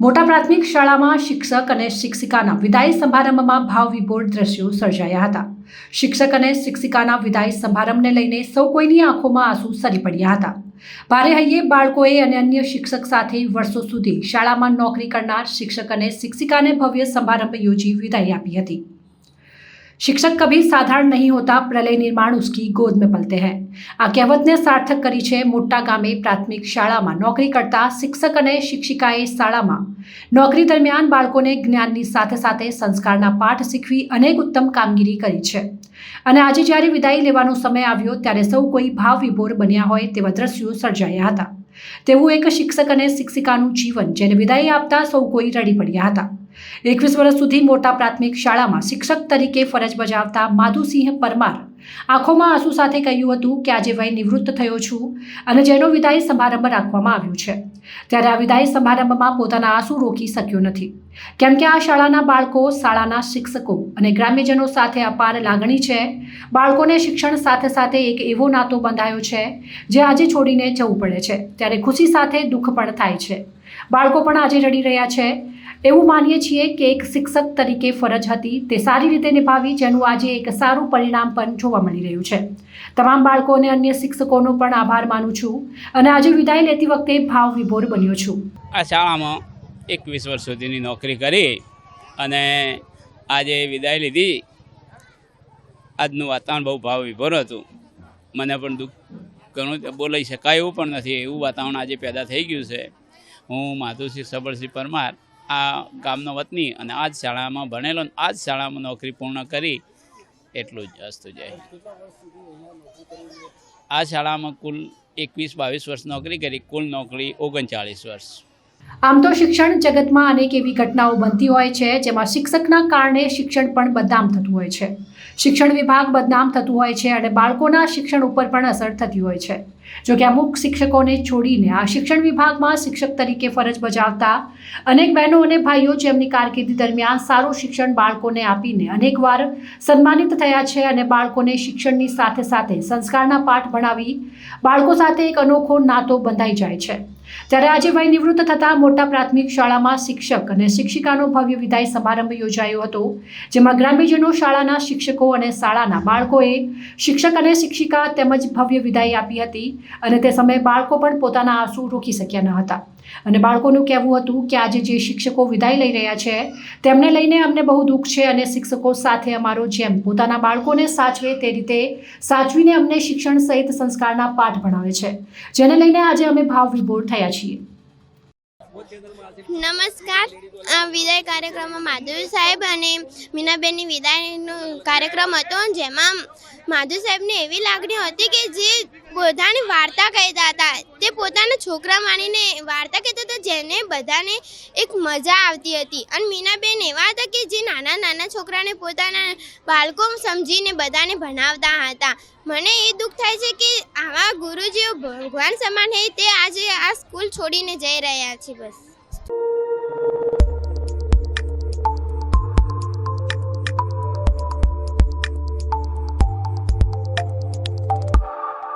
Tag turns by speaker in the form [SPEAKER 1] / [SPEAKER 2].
[SPEAKER 1] મોટા પ્રાથમિક શાળામાં શિક્ષક અને શિક્ષિકાના વિદાય સમારંભમાં ભાવ વિભોર દ્રશ્યો સર્જાયા હતા. શિક્ષક અને શિક્ષિકાના વિદાય સમારંભને લઈને સૌ કોઈની આંખોમાં આંસુ સરી પડ્યા હતા. ભારે હૈયે બાળકોએ અને અન્ય શિક્ષક સાથે વર્ષો સુધી શાળામાં નોકરી કરનાર શિક્ષક અને શિક્ષિકાને ભવ્ય સમારંભ યોજી વિદાય આપી હતી. शिक्षक कभी साधारण नहीं होता प्रलय निर्माण उसकी गोद में पलते हैं આ કહેવતને સાર્થક કરી છે મોટા ગામે પ્રાથમિક શાળામાં નોકરી કરતા શિક્ષક અને શિક્ષિકાએ શાળામાં નોકરી દરમિયાન બાળકોને જ્ઞાનની સાથે સાથે સંસ્કારના પાઠ શીખવી અનેક ઉત્તમ કામગીરી કરી છે અને આજે જ્યારે વિદાય લેવાનો સમય આવ્યો ત્યારે સૌ કોઈ ભાવ વિભોર બન્યા હોય તેવા દ્રશ્યો સર્જાયા હતા તેવું એક શિક્ષક અને શિક્ષિકાનું જીવન જેને વિદાય આપતા સૌ કોઈ રડી પડ્યા હતા એકવીસ વર્ષ સુધી મોટા પ્રાથમિક શાળામાં શિક્ષક તરીકે ફરજ બજાવતા માધુસિંહ પરમાર આંખોમાં આંસુ સાથે કહ્યું હતું કે આજે વય નિવૃત્ત થયો છું અને જેનો વિદાય સમારંભ રાખવામાં આવ્યો છે. ત્યારે આ વિદાય સમારંભમાં પોતાના આંસુ રોકી શક્યો નથી. કેમ કે આ શાળાના બાળકો, શાળાના શિક્ષકો અને ગ્રામ્યજનો સાથે અપાર લાગણી છે. બાળકોને શિક્ષણ સાથે સાથે એક એવો નાતો બંધાયો છે, જે આજે છોડીને જવું પડે છે. ત્યારે ખુશી સાથે દુઃખ પણ થાય છે. બાળકો પણ આજે રડી રહ્યા છે. એવું માનીએ છીએ કે એક શિક્ષક તરીકે ફરજ હતી. તે સારી રીતે નિભાવી, જેનું આજે એક સારું પરિણામ પણ જોવા મળી રહ્યું છે. તમામ બાળકો અને અન્ય શિક્ષકોનો પણ આભાર માનું છું અને આજે વિદાય લેતી વખતે ભાવ વિભોર બન્યો છું.
[SPEAKER 2] આ શાળામાં એકવીસ વર્ષ સુધીની નોકરી કરી અને આજે વિદાય લીધી. આજનું વાતાવરણ બહુ ભાવ વિભોર હતું. મને પણ દુઃખ ઘણું, બોલાઈ શકાય એવું પણ નથી. એવું વાતાવરણ આજે પેદા થઈ ગયું છે. હું માધુસિંહ સબળસિંહ પરમાર, આ ગામનો વતની અને આ જ શાળામાં ભણેલો આ જ શાળામાં નોકરી પૂર્ણ કરી, એટલું જ, અસ્તુ જાય આ શાળામાં કુલ એકવીસ બાવીસ વર્ષ નોકરી કરી, કુલ નોકરી ઓગણચાળીસ વર્ષ.
[SPEAKER 1] આમ તો શિક્ષણ જગતમાં અનેક એવી ઘટનાઓ બનતી હોય છે, જેમાં શિક્ષકના કારણે શિક્ષણ પણ બદનામ થતું હોય છે. શિક્ષણ વિભાગ બદનામ થતું હોય છે અને બાળકોના શિક્ષણ ઉપર પણ અસર થતી હોય છે. જો કે અમુક શિક્ષકોને છોડીને આ શિક્ષણ વિભાગમાં શિક્ષક તરીકે ફરજ બજાવતા અનેક બહેનો અને ભાઈઓ જેમની કારકિર્દી દરમિયાન સારું શિક્ષણ બાળકોને આપીને અનેકવાર સન્માનિત થયા છે અને બાળકોને શિક્ષણની સાથે સાથે સંસ્કારના પાઠ ભણાવી બાળકો સાથે એક અનોખો નાતો બંધાઈ જાય છે. ત્યારે આજે વય નિવૃત્ત થતા મોટા પ્રાથમિક શાળામાં શિક્ષક અને શિક્ષિકાનો ભવ્ય વિદાય સમારંભ યોજાયો હતો, જેમાં ગ્રામ્યજનો શાળાના શિક્ષકો અને શાળાના બાળકોએ શિક્ષક અને શિક્ષિકા તેમજ ભવ્ય વિદાય આપી હતી અને તે સમયે બાળકો પણ પોતાના આંસુ રોકી શક્યા ન હતા. અને બાળકોનું કહેવું હતું કે આજે જે શિક્ષકો વિદાય લઈ રહ્યા છે, તેમને લઈને અમને બહુ દુઃખ છે અને શિક્ષકો સાથે અમારો જેમ પોતાના બાળકોને સાચવે તે રીતે સાચવીને અમને શિક્ષણ સહિત સંસ્કારના પાઠ ભણાવે છે, જેને લઈને આજે અમે ભાવ વિભોર થયા છીએ.
[SPEAKER 3] નમસ્કાર. વિદાય કાર્યક્રમમાં માધુરી સાહેબ અને મીનાબેનની વિદાયનો કાર્યક્રમ હતો, જેમાં માધુ સાહેબને એવી લાગણી હતી કે જે બધાની વાર્તા કહેતા હતા. તે પોતાના છોકરા માનીને વાર્તા કહેતા હતા, જેને બધાને એક મજા આવતી હતી. અને મીનાબેન એવા હતા કે જે નાના નાના છોકરાને પોતાના બાળકો સમજીને બધાને ભણાવતા હતા. મને એ દુઃખ થાય છે કે આવા ગુરુજીઓ ભગવાન સમાન હે, તે આજે આ સ્કૂલ છોડીને જઈ રહ્યા છે બસ.